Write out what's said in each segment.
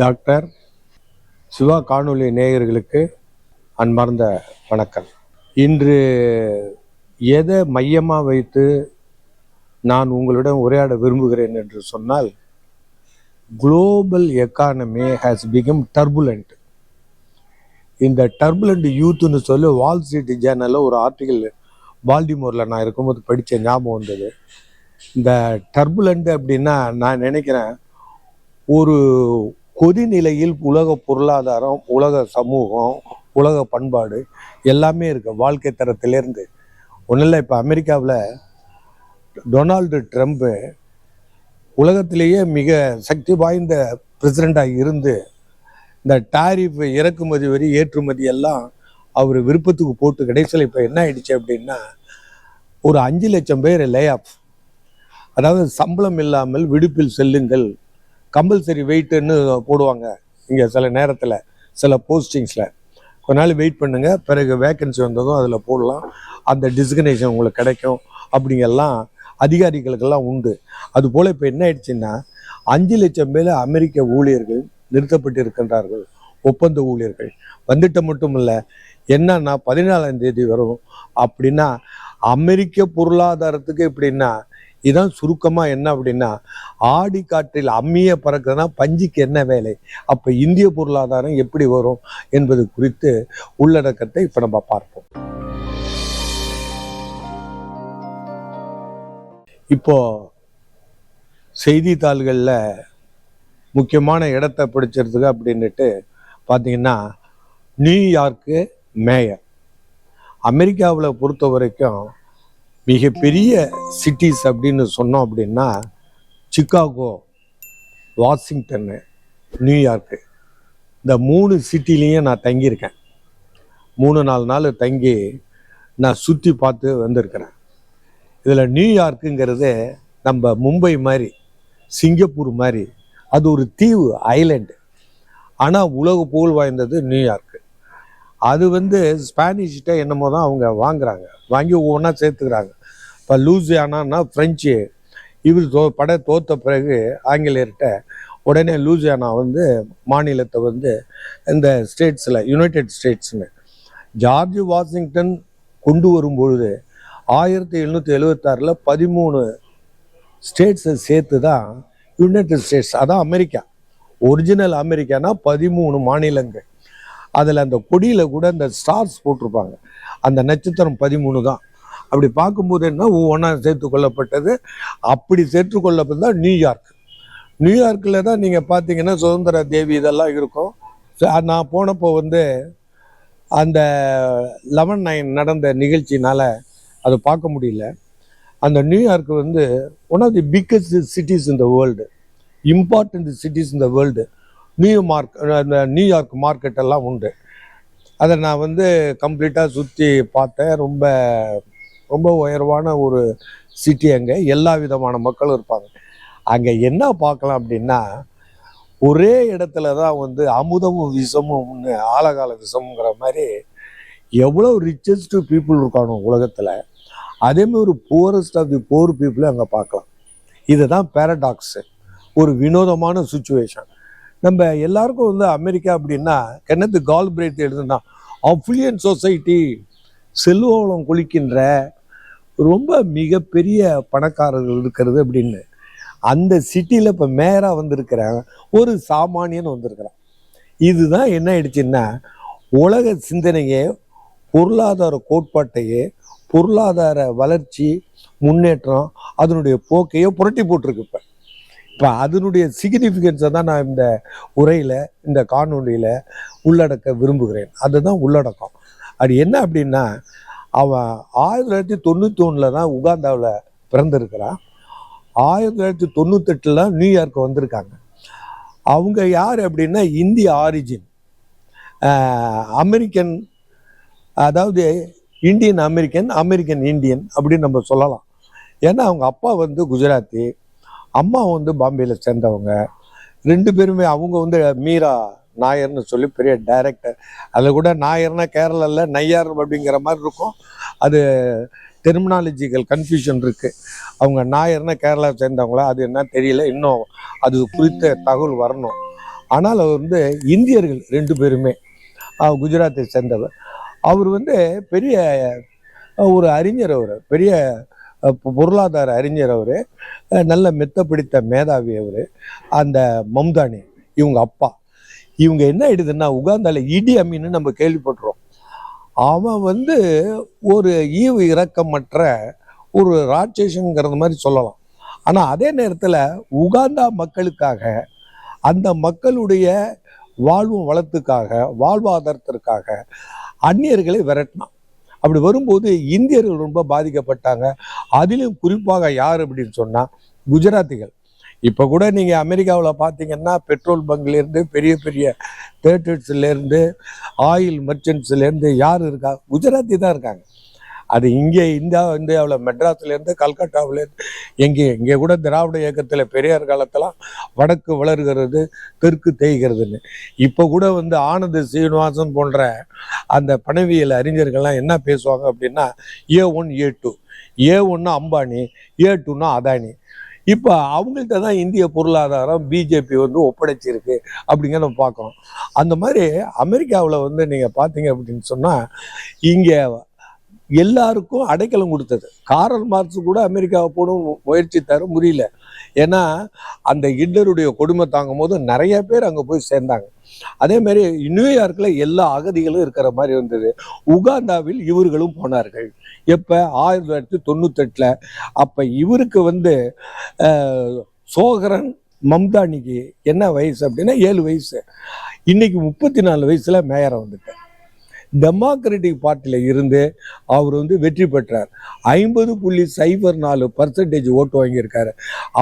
Doctor Siva காணொலி நேயர்களுக்கு அன்பார்ந்த வணக்கம். இன்று எதை மையமாக வைத்து நான் உங்களிடம் உரையாட விரும்புகிறேன் என்று சொன்னால் global economy has become turbulent இந்த டர்புலண்ட் யூத்துன்னு சொல்லி வால் ஸ்ட்ரீட் ஜேர்னலில் ஒரு ஆர்டிகல் பால்டிமோரில் நான் இருக்கும்போது படித்த ஞாபகம் வந்தது. இந்த டர்புலண்ட் அப்படின்னா நான் நினைக்கிறேன் ஒரு கொதிநிலையில் உலக பொருளாதாரம் உலக சமூகம் உலக பண்பாடு எல்லாமே இருக்கு வாழ்க்கை தரத்திலேருந்து ஒன்றும் இல்லை இப்போ அமெரிக்காவில் டொனால்டு ட்ரம்ப்பு உலகத்திலேயே மிக சக்தி வாய்ந்த பிரசிடெண்ட்டாக இருந்து இந்த டாரிஃப் இறக்குமதி வரி ஏற்றுமதி எல்லாம் அவர் விருப்பத்துக்கு போட்டு கடைசியில் இப்போ என்ன ஆயிடுச்சு அப்படின்னா ஒரு அஞ்சு லட்சம் பேர் லே ஆஃப் அதாவது சம்பளம் இல்லாமல் விடுப்பில் செல்லுங்கள். கம்பல்சரி வெயிட்டுன்னு போடுவாங்க இங்கே சில நேரத்தில் சில போஸ்டிங்ஸில் கொஞ்ச நாள் வெயிட் பண்ணுங்கள் பிறகு வேக்கன்சி வந்ததும் அதில் போடலாம். அந்த டிசிக்னேஷன் உங்களுக்கு கிடைக்கும் அப்படிங்கெல்லாம் அதிகாரிகளுக்கெல்லாம் உண்டு. அதுபோல் இப்போ என்ன ஆயிடுச்சுன்னா அஞ்சு லட்சம் பேர் அமெரிக்க ஊழியர்கள் நிறுத்தப்பட்டு இருக்கின்றார்கள் ஒப்பந்த ஊழியர்கள். வந்துட்ட மட்டும் இல்லை என்னன்னா பதினாலாம் தேதி வரும் அப்படின்னா அமெரிக்க பொருளாதாரத்துக்கு எப்படின்னா இதான் சுருக்கமாக என்ன அப்படின்னா ஆடி காற்றில் அம்மிய பறக்குதுன்னா பஞ்சுக்கு என்ன வேலை? அப்போ இந்திய பொருளாதாரம் எப்படி வரும் என்பது குறித்து உள்ளடக்கத்தை இப்போ நம்ம பார்ப்போம். இப்போ செய்தித்தாள்களில் முக்கியமான இடத்தை பிடிச்சிருக்கு அப்படின்னுட்டு பார்த்தீங்கன்னா நியூயார்க்கு மேயர். அமெரிக்காவில் பொறுத்த வரைக்கும் மிகப்பெரிய சிட்டிஸ் அப்படின்னு சொன்னோம் அப்படின்னா சிக்காகோ வாஷிங்டன்னு நியூயார்க்கு இந்த மூணு சிட்டிலையும் நான் தங்கியிருக்கேன். மூணு நாலு நாள் தங்கி நான் சுற்றி பார்த்து வந்திருக்கிறேன். இதில் நியூயார்க்குங்கிறது நம்ம மும்பை மாதிரி சிங்கப்பூர் மாதிரி அது ஒரு தீவு ஐலண்டு ஆனால் உலக புகழ் வாய்ந்தது நியூயார்க்கு அது வந்து ஸ்பானிஷ்கிட்ட என்னமோ தான் அவங்க வாங்குறாங்க. வாங்கி ஒவ்வொன்றா சேர்த்துக்கிறாங்க. இப்போ லூசியானான்னா ஃப்ரெஞ்சு இவர் தோ படை தோத்த பிறகு ஆங்கிலேயர்கிட்ட உடனே லூசியானா வந்து மாநிலத்தை வந்து இந்த ஸ்டேட்ஸில் யுனைடெட் ஸ்டேட்ஸ்னு. ஜார்ஜ் வாஷிங்டன் கொண்டு வரும் பொழுது ஆயிரத்தி எழுநூற்றி எழுவத்தாறில் பதிமூணு ஸ்டேட்ஸை சேர்த்து தான் யுனைடெட் ஸ்டேட்ஸ் அதான் அமெரிக்கா. ஒரிஜினல் அமெரிக்கானா பதிமூணு மாநிலங்கள். அதில் அந்த கொடியில் கூட அந்த ஸ்டார்ஸ் போட்டிருப்பாங்க. அந்த நட்சத்திரம் பதிமூணு தான் அப்படி பார்க்கும்போது என்ன ஒவ்வொன்றா சேர்த்து கொள்ளப்பட்டது. அப்படி சேர்த்து கொள்ளப்பட்டது நியூயார்க் நியூயார்க்கில் தான் நீங்கள் பார்த்தீங்கன்னா சுதந்திர தேவி இதெல்லாம் இருக்கும். நான் போனப்போ வந்து அந்த லெவன் நைன் நடந்த நிகழ்ச்சினால அதை பார்க்க முடியல. அந்த நியூயார்க் வந்து one of the biggest cities in the world important cities in the world new mark அந்த நியூயார்க் மார்க்கெட்டெல்லாம் உண்டு. அதை நான் வந்து கம்ப்ளீட்டாக சுற்றி பார்த்தேன். ரொம்ப ரொம்ப உயர்வான ஒரு சிட்டி அங்கே. எல்லா விதமான மக்களும் இருப்பாங்க. அங்கே என்ன பார்க்கலாம் அப்படின்னா ஒரே இடத்துல தான் வந்து அமுதமும் விஷமும்னு ஆழகால விஷமுங்கிற மாதிரி எவ்வளோ ரிச்சஸ்ட் பீப்புள் இருக்கானோ உலகத்தில் அதே மாதிரி ஒரு புவரஸ்ட் ஆஃப் தி போர் பீப்புளும் அங்கே பார்க்கலாம். இதுதான் பேரடாக்ஸு ஒரு வினோதமான சுச்சுவேஷன் நம்ம எல்லாருக்கும் வந்து அமெரிக்கா அப்படின்னா கென்னத்து கால் பிரேத் எழுதுனா அஃப்ளியன் சொசைட்டி செல்வவளம் குளிக்கின்ற ரொம்ப மிகப்பெரிய பணக்காரர்கள் இருக்கிறது அப்படின்னு. அந்த சிட்டியில் இப்போ மேயராக வந்திருக்கிறேன் ஒரு சாமானியன் வந்திருக்கிறான். இதுதான் என்ன ஆயிடுச்சுன்னா உலக சிந்தனையே பொருளாதார கோட்பாட்டையே பொருளாதார வளர்ச்சி முன்னேற்றம் அதனுடைய போக்கையோ புரட்டி போட்டிருக்கு இப்போ. இப்போ அதனுடைய சிக்னிஃபிகன்ஸை தான் நான் இந்த உரையில் இந்த காணொளியில் உள்ளடக்க விரும்புகிறேன். அதுதான் உள்ளடக்கம். அது என்ன அப்படின்னா அவன் ஆயிரத்தி தொள்ளாயிரத்தி தொண்ணூற்றி ஒன்றில் தான் உகாந்தாவில் பிறந்திருக்கிறான் ஆயிரத்தி தொள்ளாயிரத்தி தொண்ணூத்தெட்டில் நியூயார்க் வந்திருக்காங்க. அவங்க யார் அப்படின்னா இந்திய ஆரிஜின் அமெரிக்கன் அதாவது இந்தியன் அமெரிக்கன் அமெரிக்கன் இந்தியன் அப்படின்னு நம்ம சொல்லலாம். ஏன்னா அவங்க அப்பா வந்து குஜராத்தி அம்மா வந்து பாம்பேயில் சேர்ந்தவங்க. ரெண்டு பேருமே அவங்க வந்து மீரா நாயர்னு சொல்லி பெரிய டைரக்டர் அதில் கூட நாயர்னா கேரளாவில் நையார் அப்படிங்கிற மாதிரி இருக்கும். அது டெர்மினாலஜிக்கல் கன்ஃபியூஷன் இருக்கு. அவங்க நாயர்னா கேரளா சேர்ந்தவங்களா அது என்ன தெரியல இன்னும் அது குறித்த தகவல் வரணும். ஆனால் அவர் வந்து இந்தியர்கள் ரெண்டு பேருமே. குஜராத்தை சேர்ந்தவர். அவர் வந்து பெரிய ஒரு அறிஞர் அவர். பெரிய பொருளாதார அறிஞர் அவர். நல்ல மெத்த பிடித்த மேதாவி அவர். அந்த மம்தானி இவங்க அப்பா. இவங்க என்ன ஆயிடுதுன்னா உகாந்தால இடி அமீன்னு நம்ம கேள்விப்பட்டுறோம் அவன் வந்து ஒரு ஈவு இரக்கமற்ற ஒரு ராட்சேஷனுங்கிறது மாதிரி சொல்லலாம். ஆனால் அதே நேரத்தில் உகாந்தா மக்களுக்காக அந்த மக்களுடைய வாழ்வும் வளத்துக்காக வாழ்வாதாரத்திற்காக அந்நியர்களை விரட்டினான். அப்படி வரும்போது இந்தியர்கள் ரொம்ப பாதிக்கப்பட்டாங்க. அதிலும் குறிப்பாக யார் அப்படின்னு சொன்னால் குஜராத்திகள். இப்போ கூட நீங்கள் அமெரிக்காவில் பார்த்தீங்கன்னா பெட்ரோல் பங்க்லேருந்து பெரிய பெரிய தேட்டர்ஸ்லேருந்து ஆயில் மர்ச்சன்ட்ஸ்லேருந்து யார் இருக்கா குஜராத்தி தான் இருக்காங்க. அது இங்கே இந்தியா இந்தியாவில் மெட்ராஸ்லேருந்து கல்கட்டாவிலேருந்து எங்கே இங்கே கூட திராவிட இயக்கத்தில் பெரியார் காலத்தெல்லாம் வடக்கு வளர்கிறது தெற்கு தேய்கிறதுன்னு. இப்போ கூட வந்து ஆனந்த் சீனிவாசன் போன்ற அந்த பணவியல் அறிஞர்கள்லாம் என்ன பேசுவாங்க அப்படின்னா ஏ ஒன் ஏ டூ. ஏ ஒன்று அம்பானி ஏ டூன்னா அதானி. இப்போ அவங்கள்ட்ட தான் இந்திய பொருளாதாரம் பிஜேபி வந்து ஒப்படைச்சிருக்கு அப்படிங்கிற நம்ம பார்க்குறோம் அந்த மாதிரி அமெரிக்காவில் வந்து நீங்கள் பார்த்தீங்க அப்படின்னு சொன்னால் இங்கே எல்லாருக்கும் அடைக்கலம் கொடுத்தது. காரல் மார்க்ஸ் கூட அமெரிக்காவை போடும் முயற்சி தர முடியல. ஏன்னா அந்த ஹிட்லருடைய கொடுமை தாங்கும் போது நிறைய பேர் அங்கே போய் சேர்ந்தாங்க. அதே மாதிரி நியூயார்க்கில் எல்லா அகதிகளும் இருக்கிற மாதிரி வந்தது உகாந்தாவில் இவர்களும் போனார்கள். எப்போ? ஆயிரத்தி தொள்ளாயிரத்தி தொண்ணூத்தெட்டில். அப்போ இவருக்கு வந்து சோகரன் மம்தானிக்கு என்ன வயசு அப்படின்னா ஏழு வயசு. இன்னைக்கு முப்பத்தி நாலு வயசுல மேயரை வந்துட்டார். டெமோக்ராட்டிக் பார்ட்டியில் இருந்து அவர் வந்து வெற்றி பெற்றார். ஐம்பது புள்ளி சைபர் நாலு பர்சன்டேஜ் ஓட்டு வாங்கியிருக்காரு.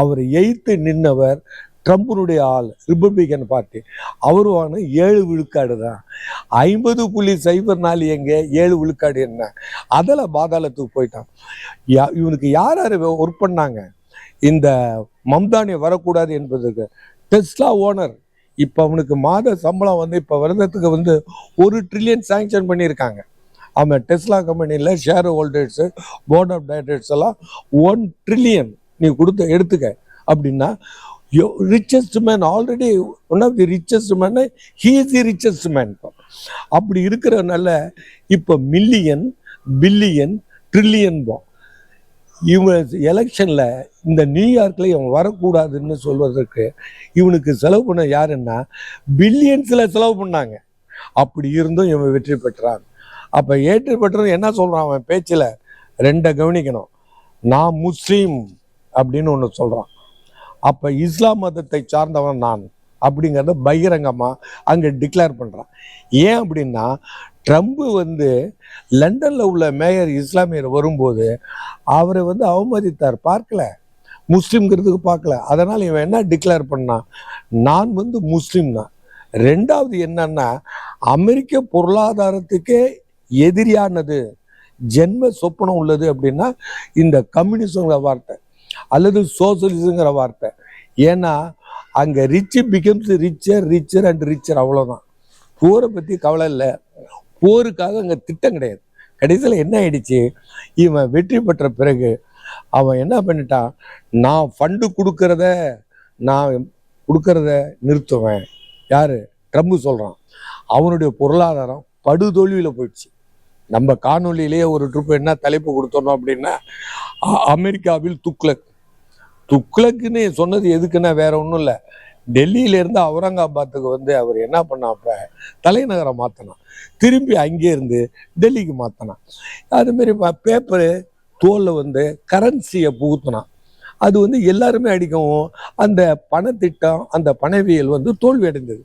அவர் எய்த்து நின்றவர் ட்ரம்ப்னுடைய ஆள் ரிப்பப்ளிகன் பார்ட்டி அவர் வாங்கின ஏழு விழுக்காடு தான். ஐம்பது புள்ளி சைபர் நாலு எங்கே? ஏழு விழுக்காடு என்ன? அதில் பாதாளத்துக்கு போயிட்டான். யா- இவனுக்கு யார் யார் ஒர்க் பண்ணாங்க? இந்த மம்தானி வரக்கூடாது என்பதற்கு டெஸ்லா ஓனர் இப்போ அவனுக்கு மாத சம்பளம் வந்து இப்போ வருடத்துக்கு வந்து ஒரு ட்ரில்லியன் சேங்ஷன் பண்ணியிருக்காங்க. அவன் டெஸ்லா கம்பெனியில் share holders board of directors எல்லாம் ஒன் ட்ரில்லியன் நீ கொடுத்த எடுத்துக்க அப்படின்னா richest man already one of the richest man he is the richest man அப்படி இருக்கிறனால இப்போ மில்லியன் பில்லியன் ட்ரில்லியன் போ இவன் எலெக்ஷனில் இந்த நியூயார்க்கில் இவன் வரக்கூடாதுன்னு சொல்வதற்கு இவனுக்கு செலவு பண்ண யாருன்னா பில்லியன்ஸில் செலவு பண்ணாங்க. அப்படி இருந்தும் இவன் வெற்றி பெற்றான். அப்போ ஏற்று பெற்றவன் என்ன சொல்கிறான் அவன் பேச்சில்? ரெண்டை கவனிக்கணும். நான் முஸ்லீம் அப்படின்னு ஒன்று சொல்கிறான் அப்போ இஸ்லாம் மதத்தை சார்ந்தவன் நான் அப்படிங்கிறத பகிரங்கமாக அங்கே டிக்ளேர் பண்ணுறான் ஏன் அப்படின்னா ட்ரம்ப் வந்து லண்டனில் உள்ள மேயர் இஸ்லாமியர் வரும்போது அவரை வந்து அவமதித்தார். பார்க்கல. முஸ்லீம்ங்கிறதுக்கு பார்க்கல. அதனால் இவன் என்ன டிக்ளேர் பண்ணான்? நான் வந்து முஸ்லீம் தான். ரெண்டாவது என்னன்னா அமெரிக்க பொருளாதாரத்துக்கே எதிரியானது ஜென்ம சொப்பனம் உள்ளது அப்படின்னா இந்த கம்யூனிசங்கிற வார்த்தை. அல்லது சோசலிசங்கிற வார்த்தை. ஏன்னா அங்கே rich becomes richer richer and richer அவ்வளோதான் போரை பற்றி கவலை இல்லை. போருக்காக அங்கே திட்டம் கிடையாது. கடைசியில் என்ன ஆயிடுச்சு? இவன் வெற்றி பெற்ற பிறகு அவன் என்ன பண்ணிட்டான்? நான் ஃபண்டு கொடுக்கறத நான் கொடுக்கறத நிறுத்துவேன். யார்? ட்ரம்ப் சொல்கிறான் அவனுடைய பொருளாதாரம் படுதோல்வியில் போயிடுச்சு. நம்ம காணொலியிலேயே ஒரு ட்ரிப் என்ன தலைப்பு கொடுத்தோம் அப்படின்னா அமெரிக்காவில் துக்ளக். துக்ளக்குன்னு சொன்னது எதுக்குன்னா வேற ஒன்றும் இல்லை. டெல்லியிலேருந்து அவுரங்காபாத்துக்கு வந்து அவர் என்ன பண்ணாப்ப தலைநகரை மாற்றினான் திரும்பி அங்கே இருந்து டெல்லிக்கு மாற்றினான் அதுமாரி பேப்பரு தோலில் வந்து கரன்சியை புகுத்தினான். அது வந்து எல்லாருமே அடிக்கவும் அந்த பணத்திட்டம் அந்த பணவியல் வந்து தோல்வி அடைந்தது.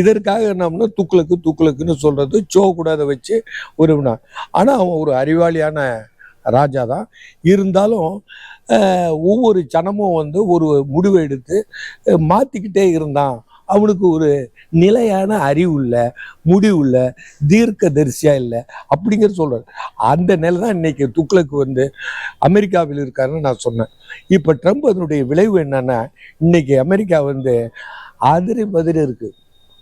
இதற்காக என்னம்னா துக்ளக்கு துக்ளக்குன்னு சொல்கிறது சோ கூட அதை வச்சு ஒரு ஆனால் அவன் ஒரு அறிவாளியான ராஜா தான் இருந்தாலும் ஒவ்வொரு சனமும் வந்து ஒரு முடிவை எடுத்து மாற்றிக்கிட்டே இருந்தான். அவனுக்கு ஒரு நிலையான அறிவு இல்லை முடிவு இல்லை தீர்க்க தரிசியா இல்லை அப்படிங்கிற சொல்றாரு. அந்த நிலை தான் இன்னைக்கு துக்ளக்கு வந்து அமெரிக்காவில் இருக்காருன்னு நான் சொன்னேன். இப்போ ட்ரம்ப் அதனுடைய விளைவு என்னன்னா இன்னைக்கு அமெரிக்கா வந்து அதிரி பதிரி இருக்கு.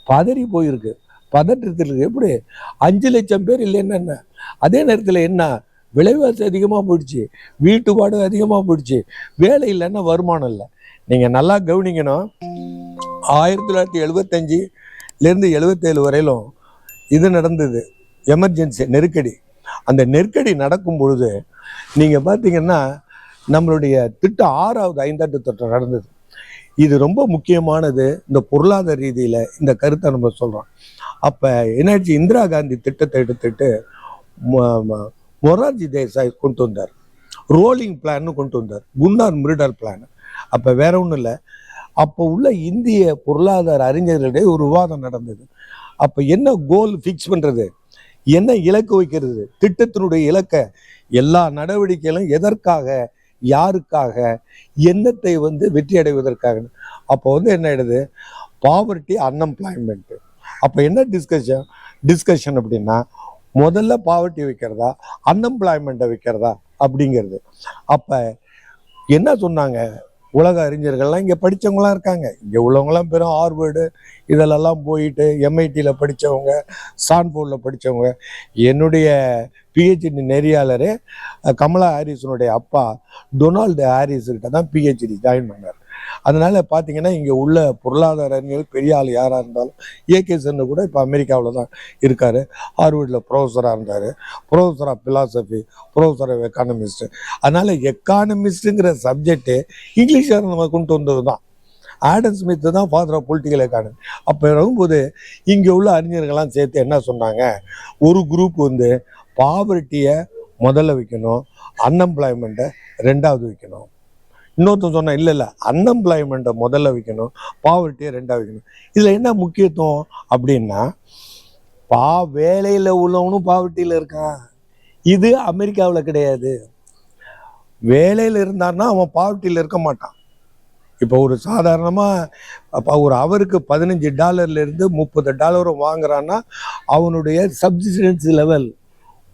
பதறி போயிருக்கு. பதற்றத்தில் எப்படி? அஞ்சு லட்சம் பேர் இல்லைன்னு என்ன? அதே நேரத்தில் என்ன? விலைவாசி அதிகமாக போயிடுச்சு. வீட்டு வாடகை அதிகமாக போயிடுச்சு. வேலை இல்லைன்னா வருமானம் இல்லை. நீங்கள் நல்லா கவனிக்கணும் ஆயிரத்தி தொள்ளாயிரத்தி எழுபத்தஞ்சிலேருந்து எழுபத்தேழு வரையிலும் இது நடந்தது. எமர்ஜென்சி நெருக்கடி. அந்த நெருக்கடி நடக்கும் பொழுது நீங்கள் பார்த்தீங்கன்னா நம்மளுடைய திட்டம் ஆறாவது ஐந்தாண்டு திட்டம் நடந்தது. இது ரொம்ப முக்கியமானது. இந்த பொருளாதார ரீதியில் இந்த கருத்தை நம்ம சொல்கிறோம் அப்போ என்னாச்சு? இந்திரா காந்தி திட்டத்தை எடுத்துட்டு மொரார்ஜி தேசாய் கொண்டு வந்தார். ரோலிங் பிளான்னு கொண்டு வந்தார். குன்னார் மிருடர் பிளான் அப்போ வேற ஒன்றும் இல்லை. அப்போ உள்ள இந்திய பொருளாதார அறிஞர்களிடையே ஒரு விவாதம் நடந்தது. அப்போ என்ன கோல் ஃபிக்ஸ் பண்ணுறது என்ன இலக்கு வைக்கிறது? திட்டத்தினுடைய இலக்கை எல்லா நடவடிக்கைகளும் எதற்காக யாருக்காக என்னத்தை வந்து வெற்றி அடைவதற்காக. அப்போ வந்து என்ன ஆயிடுது? பாவர்ட்டி அன்எம்ப்ளாய்மெண்ட்டு அப்போ என்ன டிஸ்கஷன் டிஸ்கஷன் அப்படின்னா முதல்ல பாவர்ட்டி வைக்கிறதா? அன்எம்ப்ளாய்மெண்ட்டை வைக்கிறதா? அப்படிங்கிறது. அப்போ என்ன சொன்னாங்க? உலக அறிஞர்கள்லாம் இங்கே படித்தவங்களாம் இருக்காங்க. இங்கே உள்ளவங்களாம் பெரும் ஹார்வர்டு இதிலெல்லாம் போயிட்டு எம்ஐடியில் படித்தவங்க ஸ்டான்போர்டில் படித்தவங்க என்னுடைய பிஹெச்டி நெறியாளரே கமலா ஹாரிஸனுடைய அப்பா டொனால்டு ஹாரிஸ்கிட்ட தான் பிஹெச்டி ஜாயின் பண்ணார். அதனால பார்த்தீங்கன்னா இங்கே உள்ள பொருளாதார அறிஞர்கள் பெரிய ஆள் யாராக இருந்தாலும் ஏகே சென்று கூட இப்போ அமெரிக்காவில் தான் இருக்கார். ஹார்வர்டில் ப்ரொஃபஸராக இருந்தார். Professor of philosophy professor of economist அதனால் எக்கானமிஸ்ட்டுங்கிற சப்ஜெக்ட்டு இங்கிலீஷாக நம்ம கொண்டு வந்தது தான். ஆடம் ஸ்மித் தான் ஃபாதர் ஆஃப் பொலிட்டிக்கல் எக்கானமி அப்போ வரும்போது இங்கே உள்ள அறிஞர்கள்லாம் சேர்த்து என்ன சொன்னாங்க? ஒரு குரூப் வந்து பாவர்ட்டியை முதல்ல வைக்கணும் அன்எம்ப்ளாய்மெண்ட்டை ரெண்டாவது வைக்கணும். இன்னொருத்தன் சொன்னால் இல்லை இல்லை அன்எம்ப்ளாய்மெண்ட்டை முதல்ல வைக்கணும் பாவர்ட்டியை ரெண்டாக வைக்கணும். இதில் என்ன முக்கியத்துவம்? அப்படின்னா பா வேலையில் உள்ளவனும் பாவர்ட்டியில் இருக்கான். இது அமெரிக்காவில் கிடையாது. வேலையில் இருந்தான்னா அவன் பாவர்ட்டியில் இருக்க மாட்டான். இப்போ ஒரு சாதாரணமாக அப்போ ஒரு அவருக்கு பதினஞ்சு டாலர்லேருந்து முப்பது டாலரும் வாங்குறான்னா அவனுடைய சப்சிடன்ஸ் லெவல்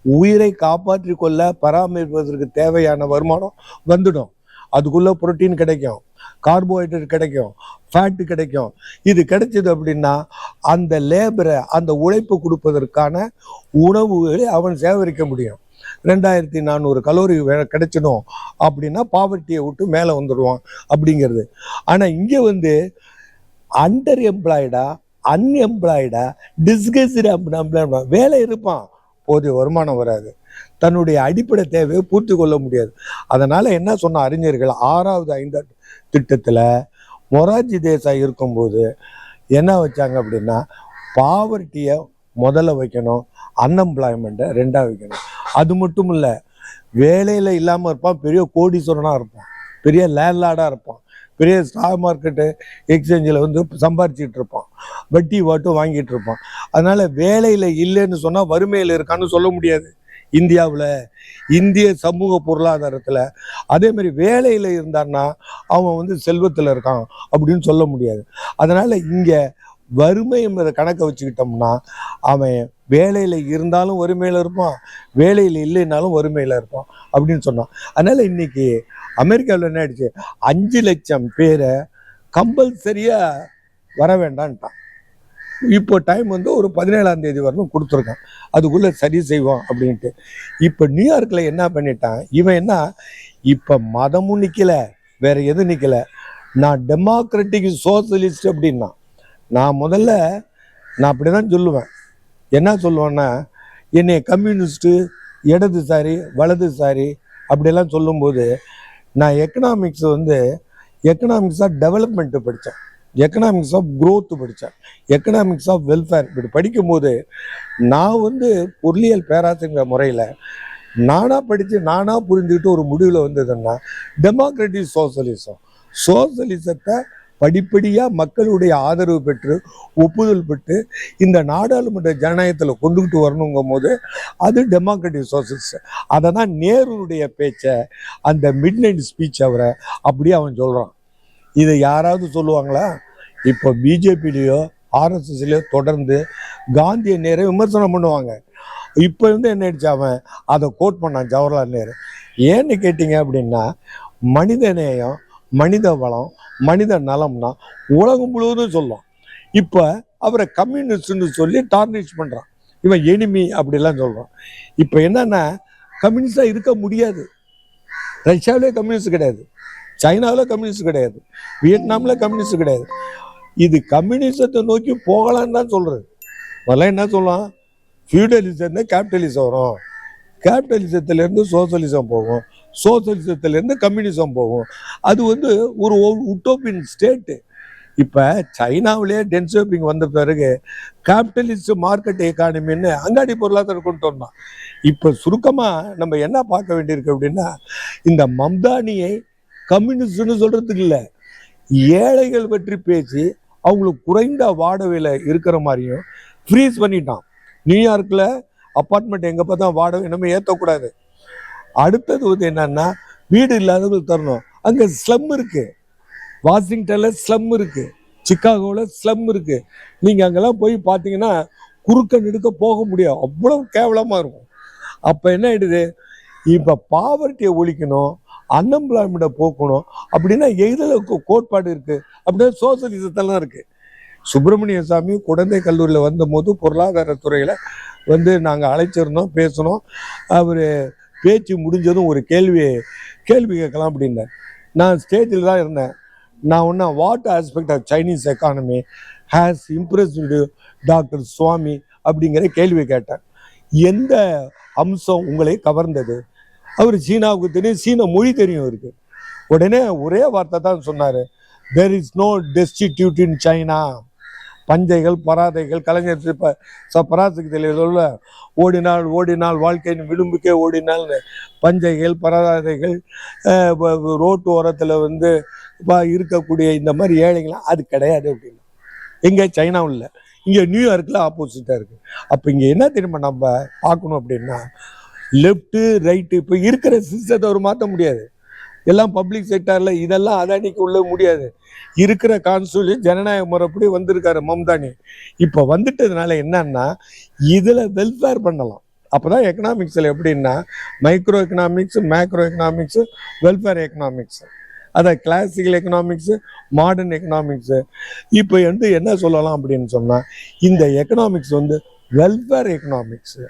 உயிரை காப்பாற்றி கொள்ள பராமரிப்பதற்கு தேவையான வருமானம் வந்துடும். அதுக்குள்ளே புரோட்டீன் கிடைக்கும் கார்போஹைட்ரேட் கிடைக்கும் ஃபேட்டு கிடைக்கும். இது கிடைச்சது அப்படின்னா அந்த லேபரை அந்த உழைப்பு கொடுப்பதற்கான உணவுகளை அவன் சேகரிக்க முடியும். ரெண்டாயிரத்தி நானூறு கலோரி வே- கிடைச்சிடும் அப்படின்னா பாவர்ட்டியை விட்டு மேலே வந்துடுவான் அப்படிங்கிறது. ஆனால் இங்கே வந்து அண்டர் எம்ப்ளாய்டா அன்எம்ப்ளாய்டா டிஸ்கஸ்டு அப்படின்னா வேலை இருப்பான். போதிய வருமானம் வராது. தன்னுடைய அடிப்படை தேவையை பூர்த்தி கொள்ள முடியாது. அதனால் என்ன சொன்ன அறிஞர்கள் ஆறாவது ஐந்தாண்டு திட்டத்தில் மொராஜி தேசாய் இருக்கும்போது என்ன வச்சாங்க அப்படின்னா பாவர்ட்டியை முதல்ல வைக்கணும் அன்எம்ப்ளாய்மெண்ட்டை ரெண்டாக வைக்கணும். அது மட்டும் இல்லை வேலையில் இல்லாமல் இருப்பான் பெரிய கோடீஸ்வரனாக இருப்பான் பெரிய லேண்ட்லார்டாக இருப்பான் பெரிய ஸ்டாக் மார்க்கெட்டு எக்ஸ்சேஞ்சில் வந்து சம்பாரிச்சிட்டு இருப்பான் வட்டி வாட்டும் வாங்கிட்டு இருப்பான். அதனால் வேலையில் இல்லைன்னு சொன்னால் வறுமையில் இருக்கான்னு சொல்ல முடியாது. இந்தியாவில் இந்திய சமூக பொருளாதாரத்தில் அதே மாதிரி வேலையில் இருந்தான்னா அவன் வந்து செல்வத்தில் இருக்கான் அப்படின்னு சொல்ல முடியாது. அதனால் இங்கே வறுமை என்பதை கணக்கை வச்சுக்கிட்டோம்னா அவன் வேலையில் இருந்தாலும் வறுமையில் இருப்பான் வேலையில் இல்லைனாலும் வறுமையில் இருப்பான் அப்படின்னு சொன்னான். அதனால் இன்னைக்கு அமெரிக்காவில் என்ன ஆயிடுச்சு? அஞ்சு லட்சம் பேரை கம்பல்சரியாக வர வேண்டான்ட்டான் இப்போ டைம் வந்து ஒரு பதினேழாம் தேதி வரணும் கொடுத்துருக்கான். அதுக்குள்ளே சரி செய்வோம் அப்படின்ட்டு. இப்போ நியூயார்க்கில் என்ன பண்ணிட்டான்? இவன் என்ன? இப்போ மதமும் நிற்கலை வேற எதுவும் நிற்கலை நான் டெமோக்ராட்டிக் சோசியலிஸ்ட் அப்படின்னா நான் முதல்ல நான் அப்படி தான் சொல்லுவேன். என்ன சொல்லுவேன்னா என்னை கம்யூனிஸ்ட்டு இடதுசாரி வலதுசாரி அப்படியெல்லாம் சொல்லும்போது நான் எக்கனாமிக்ஸ் வந்து எக்கனாமிக்ஸாக டெவலப்மெண்ட்டு படித்தேன் எக்கனாமிக்ஸ் ஆஃப் குரோத் படித்தேன் எக்கனாமிக்ஸ் ஆஃப் வெல்ஃபேர் இப்படி படிக்கும்போது நான் வந்து பொருளியல் பேராசிரியர் முறையில் நானாக படித்து நானாக புரிஞ்சுக்கிட்டு ஒரு முடிவில் வந்ததுன்னா டெமோக்ராட்டிக் சோசலிசம் சோசலிசத்தை படிப்படியாக மக்களுடைய ஆதரவு பெற்று ஒப்புதல் பெற்று இந்த நாடாளுமன்ற ஜனநாயகத்தில் கொண்டுகிட்டு வரணுங்கும் போது அது டெமோக்ராட்டிக் சோசலிசம் அதை தான் நேருடைய பேச்சை அந்த மிட் நைட் ஸ்பீச் அவரை அப்படியே அவன் சொல்கிறான் இதை யாராவது சொல்லுவாங்களா? இப்போ பிஜேபிலேயோ ஆர்எஸ்எஸ்லையோ தொடர்ந்து காந்திய நேரை விமர்சனம் பண்ணுவாங்க. இப்போ வந்து என்ன ஆயிடுச்சு அவன்? அதை கோட் பண்ணான் ஜவஹர்லால் நேரு. ஏன்னு கேட்டிங்க அப்படின்னா மனித நேயம் மனித வளம் மனித நலம்னா உலகம் முழுவதும் சொல்லும். இப்போ அவரை கம்யூனிஸ்ட்னு சொல்லி டார்னிஷ் பண்ணுறான் இவன் எனிமி அப்படிலாம் சொல்கிறான் இப்போ என்னன்னா கம்யூனிஸ்டாக இருக்க முடியாது. ரஷ்யாவிலே கம்யூனிஸ்ட் கிடையாது. சைனாவில் கம்யூனிஸ்ட் கிடையாது. வியட்நாமில் கம்யூனிஸ்ட் கிடையாது. இது கம்யூனிசத்தை நோக்கி போகலான்னு தான் சொல்கிறேன் முதல்ல என்ன சொல்லலாம்? ஃபியூடலிசம் கேபிட்டலிசம் வரும். கேபிட்டலிசத்திலேருந்து சோசியலிசம் போகும். சோசலிசத்திலேருந்து கம்யூனிசம் போகும். அது வந்து ஒரு உட்டோப்பியன் ஸ்டேட்டு இப்போ சைனாவிலேயே டென்சோப்பிங் வந்த பிறகு கேபிட்டலிஸ்ட் மார்க்கெட் எக்கானமின்னு அங்காடி பொருளாதாரம் கொண்டு வந்தான். இப்போ சுருக்கமாக நம்ம என்ன பார்க்க வேண்டியிருக்கு அப்படின்னா இந்த மம்தானியை கம்யூனிஸ்ட்னு சொல்கிறதுக்கு இல்லை ஏழைகள் பற்றி பேசி அவங்களுக்கு குறைந்த வாடகையில் இருக்கிற மாதிரியும் ஃப்ரீஸ் பண்ணிட்டான். நியூயார்க்கில் அப்பார்ட்மெண்ட் எங்கே பார்த்தா வாடகை நம்ம ஏற்றக்கூடாது அடுத்தது வந்து என்னன்னா வீடு இல்லாதவங்களுக்கு தரணும். அங்கே ஸ்லம் இருக்குது வாஷிங்டனில் ஸ்லம் இருக்குது சிக்காகோவில் ஸ்லம் இருக்குது நீங்கள் அங்கெல்லாம் போய் பார்த்தீங்கன்னா குறுக்க நெடுக்க போக முடியாது. அவ்வளோ கேவலமாக இருக்கும். அப்போ என்ன ஆகிடுது இப்போ பாவர்ட்டியை ஒழிக்கணும். அன்எம்ப்ளாய்மெண்ட்டை போக்கணும். அப்படின்னா எதில் கோட்பாடு இருக்குது அப்படின்னா சோசலிசத்தெல்லாம் இருக்குது சுப்பிரமணிய சாமி குழந்தை கல்லூரியில் வந்தபோது பொருளாதாரத்துறையில் வந்து நாங்கள் அழைச்சிருந்தோம் பேசணும் அவர் பேச்சு முடிஞ்சதும் ஒரு கேள்வி கேள்வி கேட்கலாம் அப்படின்னார். நான் ஸ்டேஜில் தான் இருந்தேன். நான் ஒன்றா what aspect of Chinese economy has impressed doctor Swamy அப்படிங்கிற கேள்வி கேட்டேன். எந்த அம்சம் உங்களை கவர்ந்தது? அவர் சீனாவுக்கு தெரியும் சீன மொழி தெரியும் இருக்கு உடனே ஒரே வார்த்தை தான் சொன்னார். There is no destitute in China பஞ்சைகள் பராதைகள் கலைஞர் இப்போ ச பராசக்தி ஓடினால் ஓடினால் வாழ்க்கையின் விளிம்புக்கே ஓடினால் பஞ்சைகள் பராதைகள் ரோட்டு ஓரத்தில் வந்து இருக்கக்கூடிய இந்த மாதிரி ஏழைங்களாம் அது கிடையாது அப்படின்னு. எங்கே? சைனாவில் இங்கே நியூயார்க்கில் ஆப்போசிட்டாக இருக்குது அப்போ இங்கே என்ன தெரியுமா நம்ம பார்க்கணும் அப்படின்னா லெஃப்ட்டு ரைட்டு இப்போ இருக்கிற சிஸ்டத்தை அவர் மாற்ற முடியாது. எல்லாம் பப்ளிக் செக்டாரில் இதெல்லாம் அதானிக்கு உள்ள முடியாது. இருக்கிற கான்ஸ்டியூஷன் ஜனநாயக முறைப்படி வந்திருக்காரு மம்தானி. இப்போ வந்துட்டதுனால என்னன்னா இதில் வெல்ஃபேர் பண்ணலாம். அப்போ தான் எக்கனாமிக்ஸில் எப்படின்னா micro economics macro economics welfare economics அதான் கிளாசிக்கல் எக்கனாமிக்ஸு மாடர்ன் எக்கனாமிக்ஸு இப்போ வந்து என்ன சொல்லலாம் அப்படின்னு சொன்னால் இந்த எக்கனாமிக்ஸ் வந்து வெல்ஃபேர் எக்கனாமிக்ஸு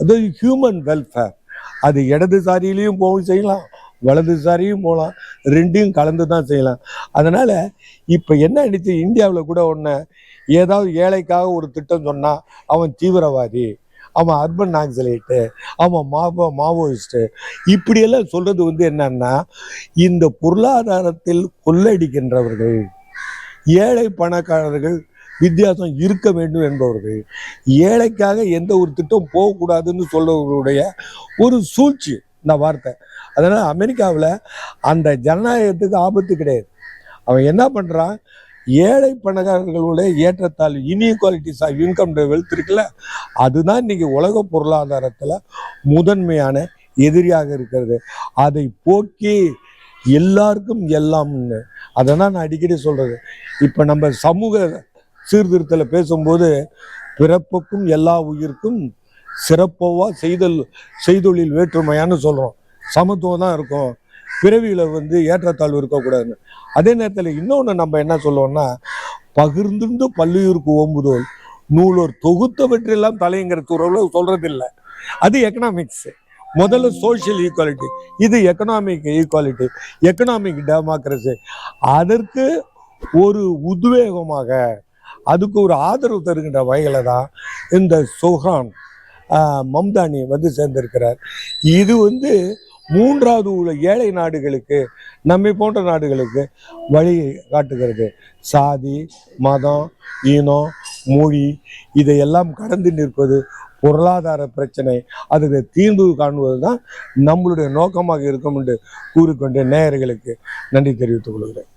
அது ஹியூமன் வெல்ஃபேர் அது இடதுசாரியிலையும் போகும் செய்யலாம் வலதுசாரியும் போகலாம் ரெண்டையும் கலந்து தான் செய்யலாம். அதனால் இப்போ என்ன நினைச்சு இந்தியாவில் கூட ஒன்று ஏதாவது ஏழைக்காக ஒரு திட்டம் சொன்னால் அவன் தீவிரவாதி அவன் அர்பன் நாக்சலைட்டு அவன் மாவோ மாவோயிஸ்ட்டு இப்படியெல்லாம் சொல்கிறது வந்து என்னன்னா இந்த பொருளாதாரத்தில் கொள்ளடிக்கின்றவர்கள் ஏழை பணக்காரர்கள் வித்தியாசம் இருக்க வேண்டும் என்பவர்கள். ஏழைக்காக எந்த ஒரு திட்டம் போகக்கூடாதுன்னு சொல்றவர்களுடைய ஒரு சூழ்ச்சி இந்த வார்த்தை. அதனால அமெரிக்காவில் அந்த ஜனநாயகத்துக்கு ஆபத்து கிடையாது. அவன் என்ன பண்றான்? ஏழை பணக்காரர்களுடைய ஏற்றத்தாழ் இன்இக்வாலிட்டிஸ் ஆஃப் இன்கம் வெல்த் இருக்குல்ல அதுதான் இன்னைக்கு உலக பொருளாதாரத்தில் முதன்மையான எதிரியாக இருக்கிறது. அதை போக்கி எல்லாருக்கும் எல்லாம்னு. அதை தான் நான் அடிக்கடி சொல்றது இப்போ நம்ம சமூக சீர்திருத்தத்தில் பேசும்போது பிறப்புக்கும் எல்லா உயிருக்கும் சிறப்பவா செய்தல் செய்தொழில் வேற்றுமையான்னு சொல்கிறோம் சமத்துவம் தான் இருக்கும். பிறவியில் வந்து ஏற்றத்தாழ்வு இருக்கக்கூடாதுன்னு. அதே நேரத்தில் இன்னொன்று நம்ம என்ன சொல்லுவோம்னா பகிர்ந்துண்டு பல்லுயிருக்கு ஓம்புதோல் நூலோர் தொகுத்தவற்றெல்லாம் தலைங்கிற துறவில் சொல்றது இல்லை அது எக்கனாமிக்ஸ் முதல்ல சோஷியல் ஈக்குவாலிட்டி இது எக்கனாமிக் ஈக்குவாலிட்டி எக்கனாமிக் டெமோக்ரஸி அதற்கு ஒரு உத்வேகமாக அதுக்கு ஒரு ஆதரவு தருகின்ற வகையில தான் இந்த சோஹான் மம்தானி வந்து சேர்ந்திருக்கிறார். இது வந்து மூன்றாவது உள்ள ஏழை நாடுகளுக்கு நம்மை போன்ற நாடுகளுக்கு வழி காட்டுகிறது. சாதி மதம் ஈனம் மொழி இதையெல்லாம் கடந்து நிற்பது பொருளாதார பிரச்சனை. அதுக்கு தீர்வு காணுவது தான் நம்மளுடைய நோக்கமாக இருக்கும் என்று கூறிக்கொண்டு நேயர்களுக்கு நன்றி தெரிவித்துக் கொள்கிறேன்.